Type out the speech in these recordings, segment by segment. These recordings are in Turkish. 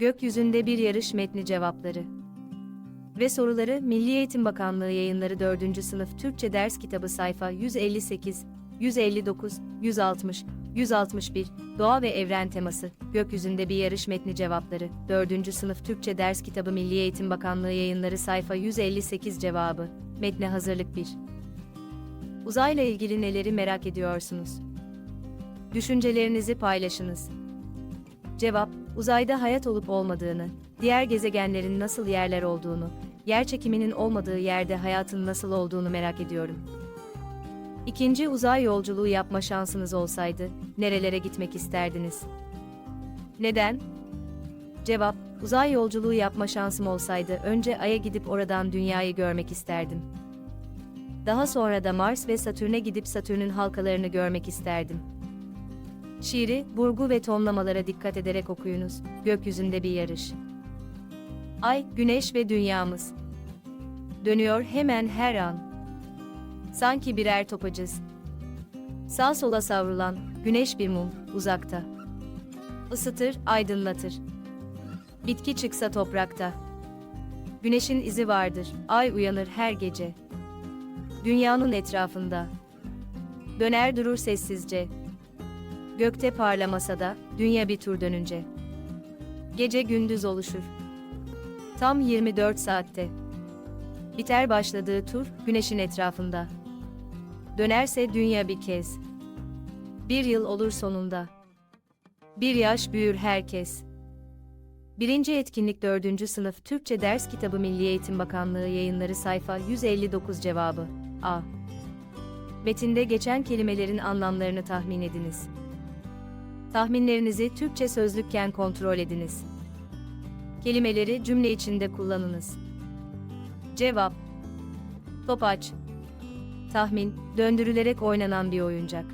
Gökyüzünde bir yarış metni cevapları. Ve soruları Milli Eğitim Bakanlığı yayınları 4. sınıf Türkçe ders kitabı sayfa 158, 159, 160, 161, Doğa ve Evren teması, Gökyüzünde bir yarış metni cevapları, 4. sınıf Türkçe ders kitabı Milli Eğitim Bakanlığı yayınları sayfa 158 cevabı, metne hazırlık 1. Uzayla ilgili neleri merak ediyorsunuz? Düşüncelerinizi paylaşınız. Cevap, uzayda hayat olup olmadığını, diğer gezegenlerin nasıl yerler olduğunu, yer çekiminin olmadığı yerde hayatın nasıl olduğunu merak ediyorum. İkinci uzay yolculuğu yapma şansınız olsaydı, nerelere gitmek isterdiniz? Neden? Cevap, uzay yolculuğu yapma şansım olsaydı önce Ay'a gidip oradan dünyayı görmek isterdim. Daha sonra da Mars ve Satürn'e gidip Satürn'ün halkalarını görmek isterdim. Şiiri, burgu ve tonlamalara dikkat ederek okuyunuz. Gökyüzünde bir yarış. Ay, güneş ve dünyamız. Dönüyor hemen her an. Sanki birer topacız. Sağ sola savrulan, güneş bir mum, uzakta. Isıtır, aydınlatır. Bitki çıksa toprakta. Güneşin izi vardır, ay uyanır her gece. Dünyanın etrafında. Döner durur sessizce. Gökte parlamasa da, dünya bir tur dönünce. Gece gündüz oluşur. Tam 24 saatte. Biter başladığı tur, güneşin etrafında. Dönerse dünya bir kez. Bir yıl olur sonunda. Bir yaş büyür herkes. Birinci etkinlik 4. sınıf Türkçe ders kitabı Milli Eğitim Bakanlığı yayınları sayfa 159 cevabı. A. Metinde geçen kelimelerin anlamlarını tahmin ediniz. Tahminlerinizi Türkçe sözlükken kontrol ediniz. Kelimeleri cümle içinde kullanınız. Cevap Topaç Tahmin, döndürülerek oynanan bir oyuncak.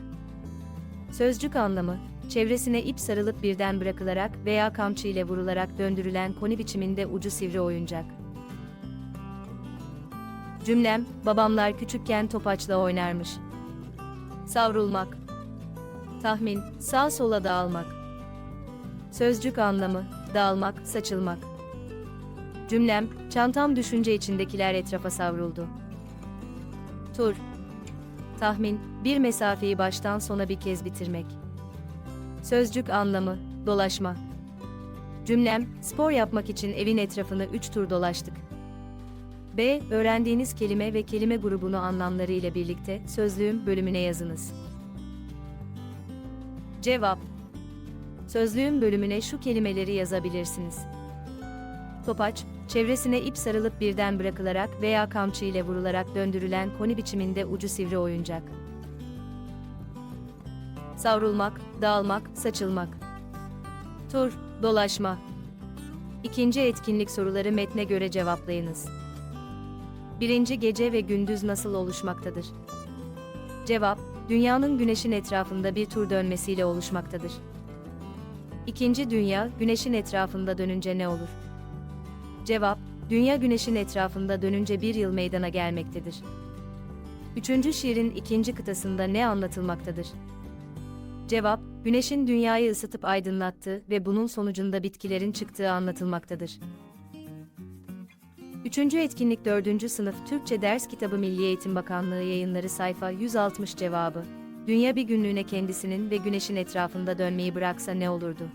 Sözcük anlamı, çevresine ip sarılıp birden bırakılarak veya kamçı ile vurularak döndürülen koni biçiminde ucu sivri oyuncak. Cümlem, babamlar küçükken topaçla oynarmış. Savrulmak. Tahmin, sağ sola dağılmak. Sözcük anlamı, dağılmak, saçılmak. Cümlem, çantam düşünce içindekiler etrafa savruldu. Tur. Tahmin, bir mesafeyi baştan sona bir kez bitirmek. Sözcük anlamı, dolaşma. Cümlem, spor yapmak için evin etrafını 3 tur dolaştık. B. Öğrendiğiniz kelime ve kelime grubunu anlamları ile birlikte sözlüğüm bölümüne yazınız. Cevap Sözlüğün bölümüne şu kelimeleri yazabilirsiniz. Topaç, çevresine ip sarılıp birden bırakılarak veya kamçı ile vurularak döndürülen koni biçiminde ucu sivri oyuncak. Savrulmak, dağılmak, saçılmak. Tur, dolaşma. İkinci etkinlik soruları metne göre cevaplayınız. Birinci gece ve gündüz nasıl oluşmaktadır? Cevap, dünyanın güneşin etrafında bir tur dönmesiyle oluşmaktadır. İkinci dünya, güneşin etrafında dönünce ne olur? Cevap, dünya güneşin etrafında dönünce bir yıl meydana gelmektedir. Üçüncü şiirin ikinci kıtasında ne anlatılmaktadır? Cevap, güneşin dünyayı ısıtıp aydınlattığı ve bunun sonucunda bitkilerin çıktığı anlatılmaktadır. Üçüncü etkinlik 4. sınıf Türkçe ders kitabı Milli Eğitim Bakanlığı yayınları sayfa 160 cevabı. Dünya bir günlüğüne kendisinin ve güneşin etrafında dönmeyi bıraksa ne olurdu?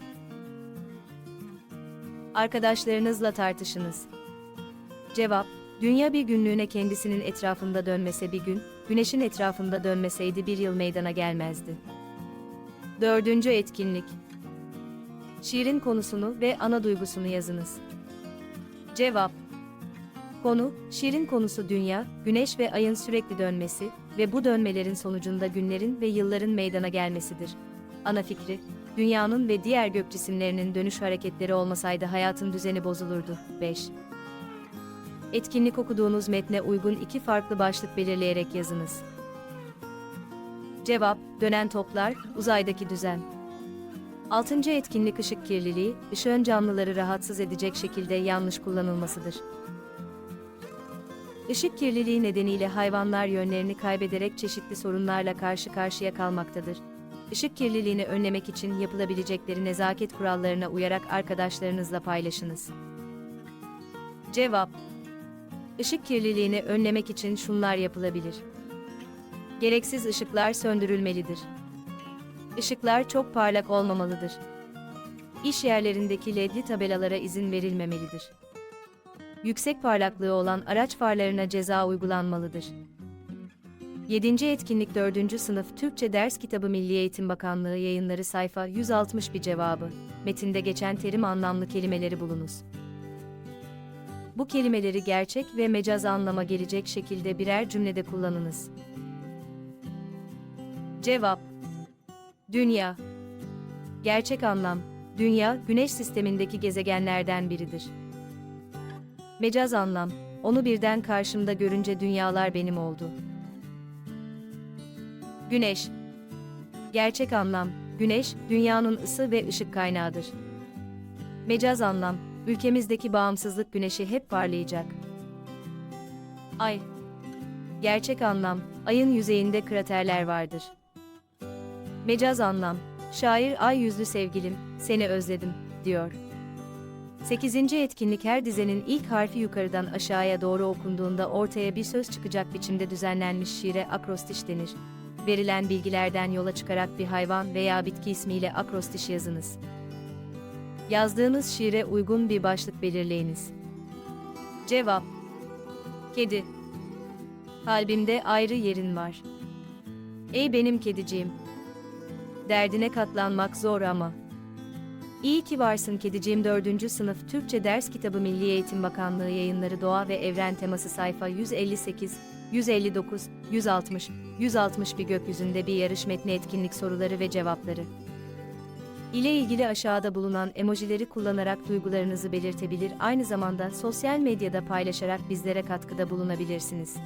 Arkadaşlarınızla tartışınız. Cevap, dünya bir günlüğüne kendisinin etrafında dönmese bir gün, güneşin etrafında dönmeseydi bir yıl meydana gelmezdi. Dördüncü etkinlik. Şiirin konusunu ve ana duygusunu yazınız. Cevap, Konu, şiirin konusu dünya, güneş ve ayın sürekli dönmesi ve bu dönmelerin sonucunda günlerin ve yılların meydana gelmesidir. Ana fikri, dünyanın ve diğer gök cisimlerinin dönüş hareketleri olmasaydı hayatın düzeni bozulurdu. 5. Etkinlik okuduğunuz metne uygun iki farklı başlık belirleyerek yazınız. Cevap, dönen toplar, uzaydaki düzen. Altıncı etkinlik ışık kirliliği, ışığın canlıları rahatsız edecek şekilde yanlış kullanılmasıdır. Işık kirliliği nedeniyle hayvanlar yönlerini kaybederek çeşitli sorunlarla karşı karşıya kalmaktadır. Işık kirliliğini önlemek için yapılabilecekleri nezaket kurallarına uyarak arkadaşlarınızla paylaşınız. Cevap Işık kirliliğini önlemek için şunlar yapılabilir. Gereksiz ışıklar söndürülmelidir. Işıklar çok parlak olmamalıdır. İş yerlerindeki ledli tabelalara izin verilmemelidir. Yüksek parlaklığı olan araç farlarına ceza uygulanmalıdır. 7. etkinlik 4. sınıf Türkçe ders kitabı Milli Eğitim Bakanlığı yayınları sayfa 160 bir cevabı. Metinde geçen terim anlamlı kelimeleri bulunuz. Bu kelimeleri gerçek ve mecaz anlama gelecek şekilde birer cümlede kullanınız. Cevap Dünya Gerçek anlam Dünya, Güneş sistemindeki gezegenlerden biridir. Mecaz anlam Onu birden karşımda görünce dünyalar benim oldu. Güneş Gerçek anlam Güneş, dünyanın ısı ve ışık kaynağıdır. Mecaz anlam Ülkemizdeki bağımsızlık güneşi hep parlayacak. Ay Gerçek anlam Ayın yüzeyinde kraterler vardır. Mecaz anlam Şair ay yüzlü sevgilim, seni özledim, diyor. 8. etkinlik her dizenin ilk harfi yukarıdan aşağıya doğru okunduğunda ortaya bir söz çıkacak biçimde düzenlenmiş şiire akrostiş denir. Verilen bilgilerden yola çıkarak bir hayvan veya bitki ismiyle akrostiş yazınız. Yazdığınız şiire uygun bir başlık belirleyiniz. Cevap Kedi Kalbimde ayrı yerin var. Ey benim kediciğim, Derdine katlanmak zor ama. İyi ki varsın kediciğim 4. sınıf Türkçe ders kitabı Milli Eğitim Bakanlığı yayınları Doğa ve Evren teması sayfa 158, 159, 160, 160 bir gökyüzünde bir yarış metni etkinlik soruları ve cevapları. ile ilgili aşağıda bulunan emojileri kullanarak duygularınızı belirtebilir aynı zamanda sosyal medyada paylaşarak bizlere katkıda bulunabilirsiniz.